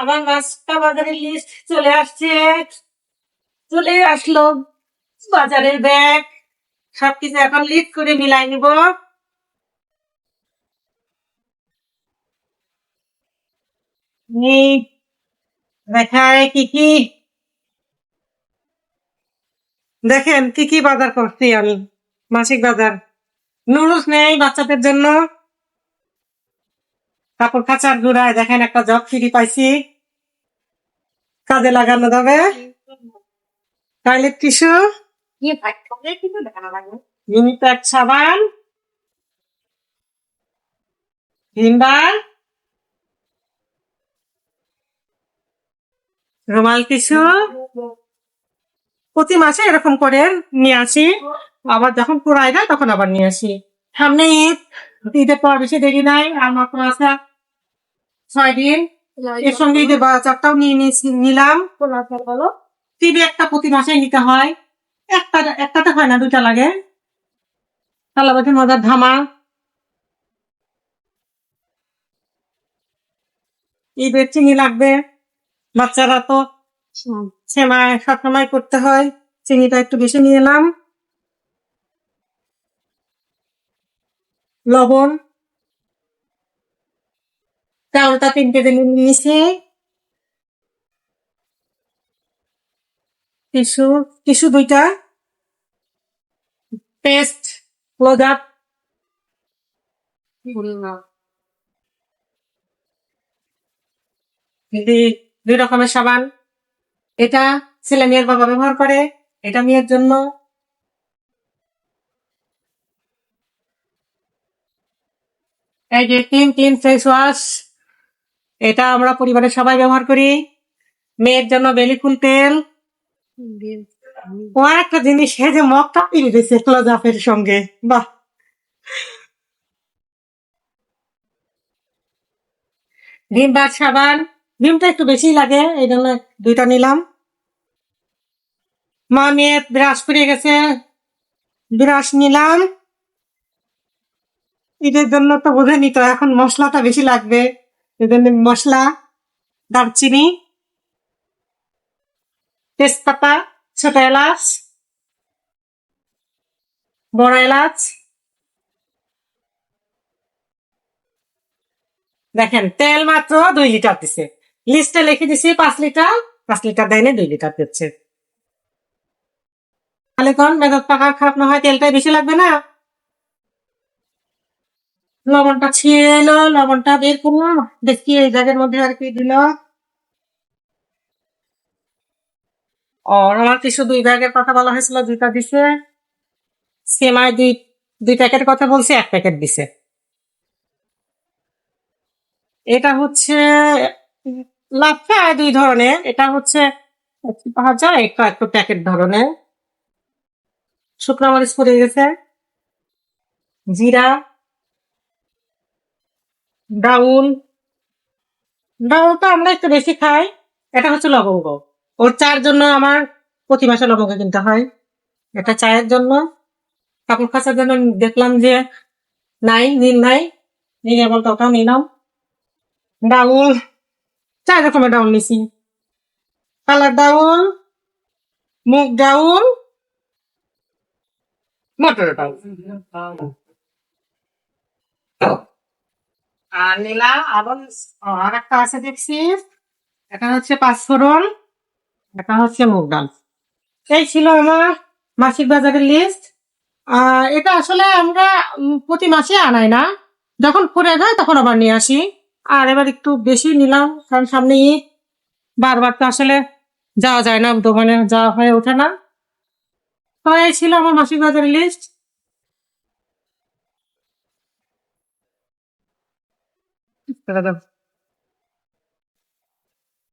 আমার মাছটা বাজারের লিস্ট চলে আসছে। চলে আসলো বাজারের ব্যাগ সবকিছু এখন লিস্ট করে মিলাই নিব। দেখায় কি কি? দেখেন কি কি বাজার করছি আমি। মাসিক বাজার। নুডলস নেই বাচ্চাদের জন্য। কাপড় কাচার গুড়ায় দেখেন একটা জগ ফিরি পাইছি। কাজে লাগানো যাবে? টয়লেট টিস্যু ইউনিপ্যাক সাবান? ভিমবার রুমাল টিস্যু প্রতি মাসে এরকম করে নিয়ে আসি। আবার যখন পুরাই যায় তখন আবার নিয়ে আসি। সামনে ঈদ। ঈদের পর বেশি দেরি নাই। আর মাত্র আছে ছয় দিন। এর সঙ্গে ঈদের বাজারটাও নিয়ে নিলাম। টিভি একটা প্রতি মাসে নিতে হয়। একটা একটাতে হয় না দুটা লাগে। তালাবাটি মজার ধামা। ঈদের চিনি লাগবে। বাচ্চারা তো সেমাই সবসময় করতে হয়। চিনিটা একটু বেশি নিয়ে এলাম। লবণ। তিন কেজি নিয়ে নিয়েছি টিস্যু টিস্যু দুইটা। পেস্ট ক্লোজ আপ দুই রকমের সাবান। এটা ছেলে মেয়ের বাবা ব্যবহার করে, এটা মেয়ের জন্য। এই যে ক্লিন ক্লিন ফেস ওয়াশ এটা আমরা পরিবারের সবাই ব্যবহার করি। মেয়ের জন্য বেলি ফুল তেল। ও একটা জিনিস সে যে মগটা কিনে দিয়েছে ক্লোজাপের সঙ্গে। বাহ! ডিম বার সাবান। ডিমটা একটু বেশি লাগে, এই জন্য দুইটা নিলাম। মা মেয়ে ব্রাশ করে গেছে। ব্রাশ নিলাম। ঈদের জন্য তো বোঝেনি তো, এখন মশলাটা বেশি লাগবে। জন্য মশলা, দারচিনি, তেজপাতা, ছোট এলাচ, বড় এলাচ। দেখেন, তেল মাত্র দুই লিটার দিছে। লিস্টে লিখে দিছি পাঁচ লিটার পাঁচ লিটার দেয় না দুই লিটার দিচ্ছে। তাহলে কোন মেজাজ পাকা খারাপ না হয়, তেলটাই বেশি লাগবে না? লবণটা ছিঁড়ে এলো, লবণটা বের করল দেখি এই জায়গার মধ্যে আর কি দিল। ও আমার কিছু দুই ব্যাগের কথা বলা হয়েছিল, দুইটা দিছে। সেমাই দুই দুই প্যাকেট কথা বলছে, এক প্যাকেট দিছে। এটা হচ্ছে ফ্রাই দুই ধরনের। এটা হচ্ছে ভাজা একটা একটু প্যাকেট ধরনের। শুকনো মরিচ পড়ে গেছে। জিরা। ডাউল। তো আমরা একটু বেশি খাই, এটা হচ্ছে লবঙ্গ। ওর চায়ের জন্য আমার প্রতি মাসে লবঙ্গ কিনতে হয়। এটা চায়ের জন্য। কাপড় কাচার জন্য দেখলাম যে নাই, নীল নাই। নিয়ে বলতে, ওটাও নিলাম ডাউল, চার রকমের ডাউল নিছি। কালার ডাউল, মুগ ডাউল মটর ডাউল। আর নীলা আবার আর একটা আছে দেখছি। এটা হচ্ছে পাঁচফোড়ন, এটা হচ্ছে মুগ ডাল। এই ছিল আমার মাসিক বাজারের লিস্ট আর এটা আসলে আমরা প্রতি মাসে আনাই না। যখন ফুরে যায় তখন আবার নিয়ে আসি। আর এবার একটু বেশি নিলাম, কারণ সামনে বারবার তো আসলে যাওয়া যায় না, দোকানে যাওয়া হয়ে ওঠে না। তো এই ছিল আমার মাসিক বাজারের লিস্ট kind of